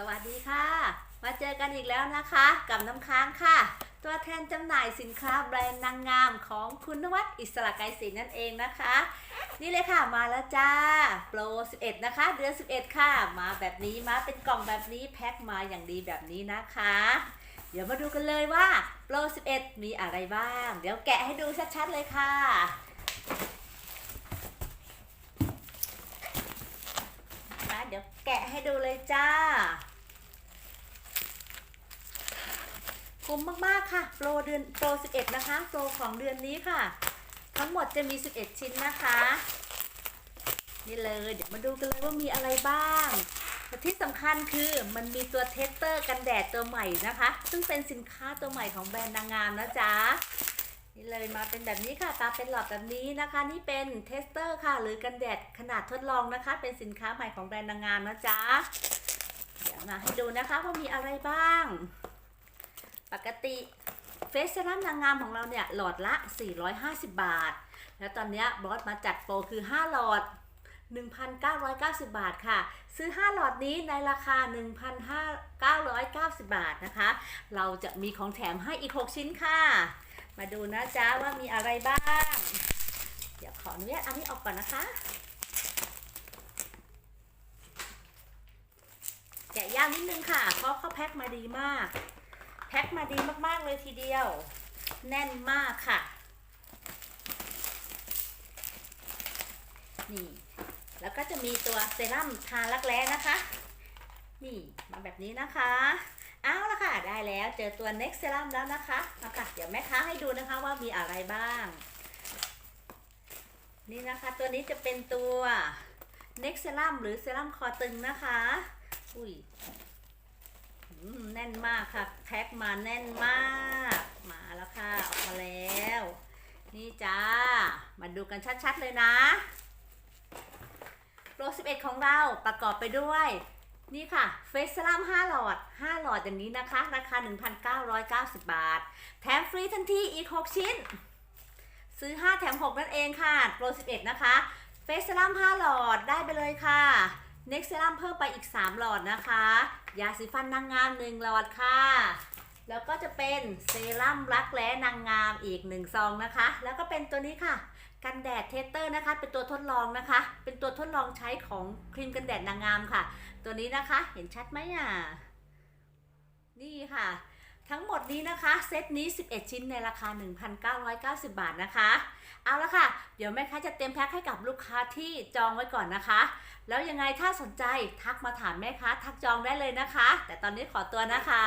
สวัสดีค่ะ มาเจอกันอีกแล้วนะคะ กับน้ำค้างค่ะ ตัวแทนจำหน่ายสินค้าแบรนด์นางงามของคุณนวัดอิสระไกรศรีนั่นเองนะคะ นี่เลยค่ะมาแล้วจ้าโปร 11 นะคะ เดือน 11 ค่ะ มาแบบนี้มาเป็นกล่องแบบนี้แพ็คมาอย่างดีแบบนี้นะคะ เดี๋ยวมาดูกันเลยว่าโปร 11 มีอะไรบ้าง เดี๋ยวแกะให้ดูชัดๆเลยค่ะนะเดี๋ยวแกะให้ดูเลยจ้า คุ้มมากๆค่ะ โปรเดือนโปร 11 นะคะ โปรของเดือนนี้ค่ะ ทั้งหมดจะมี 11 ชิ้นนะคะ นี่เลย เดี๋ยวมาดูกันเลยว่ามีอะไรบ้างที่สำคัญคือมันมีตัวเทสเตอร์กันแดดตัวใหม่นะคะ ซึ่งเป็นสินค้าตัวใหม่ของแบรนด์นางงามนะจ๊ะนี่เลยมาเป็นแบบนี้ค่ะ ตาเป็นหลอดแบบนี้นะคะ นี่เป็นเทสเตอร์ค่ะ หรือกันแดดขนาดทดลองนะคะ เป็นสินค้าใหม่ของแบรนด์นางงามนะจ๊ะ เดี๋ยวมาให้ดูนะคะว่ามีอะไรบ้าง ปกติเฟสเซรั่มนางงามของเราเนี่ยหลอดละ 450 บาท แล้วตอนนี้บอสมาจัดโปรคือ 5 หลอด 1,990 บาทค่ะ ซื้อ 5 หลอดนี้ในราคา 1,990 บาทนะคะ เราจะมีของแถมให้อีก 6 ชิ้นค่ะ มาดูนะจ๊ะว่ามีอะไรบ้าง เดี๋ยวขออนุญาตอันนี้ออกก่อนนะคะแกะยากนิดนึงค่ะเพราะเขาแพ็คมาดีมาก แพ็คมาดีมากๆเลยทีเดียว แน่นมากค่ะ นี่ แล้วก็จะมีตัวเซรั่มทารักแร้นะคะ นี่มาแบบนี้นะคะเอาละค่ะ ได้แล้วเจอตัว Next Serum แล้วนะคะเอาค่ะ เดี๋ยวแม่ค้าให้ดูนะคะว่ามีอะไรบ้าง นี่นะคะตัวนี้จะเป็นตัว Next Serum หรือเซรั่มคอตึงนะคะ อุ้ย แน่นมากค่ะ แพ็คมาแน่นมาก มาแล้วค่ะ ออกมาแล้ว นี่จ้า มาดูกันชัดๆเลยนะโปร11 ของเราประกอบไปด้วย นี่ค่ะ เฟสซรัม5หลอด 5 หลอดอย่างนี้นะคะ ราคา 1,990 บาท แถมฟรีทันทีอีก 6 ชิ้น ซื้อ 5 แถม 6 นั่นเองค่ะโปร11 นะคะ เฟสซรัม5หลอดได้ไปเลยค่ะ เน็กเซรั่มเพิ่มไปอีก 3 หลอดนะคะ ยาสีฟันนางงาม1หลอดค่ะ แล้วก็จะเป็นเซรั่มรักแร้นางงามอีก1ซองนะคะ แล้วก็เป็นตัวนี้ค่ะ กันแดดเทสเตอร์นะคะ เป็นตัวทดลองนะคะ เป็นตัวทดลองใช้ของครีมกันแดดนางงามค่ะ ตัวนี้นะคะ เห็นชัดไหมอะ นี่ค่ะ ทั้งหมดนี้นะคะ เซตนี้ 11 ชิ้นในราคา 1,990 บาทนะคะ เอาละค่ะ เดี๋ยวแม่ค้าจะเตรียมแพ็คให้กับลูกค้าที่จองไว้ก่อนนะคะ แล้วยังไงถ้าสนใจทักมาถามแม่ค้าทักจองได้เลยนะคะ แต่ตอนนี้ขอตัวนะคะ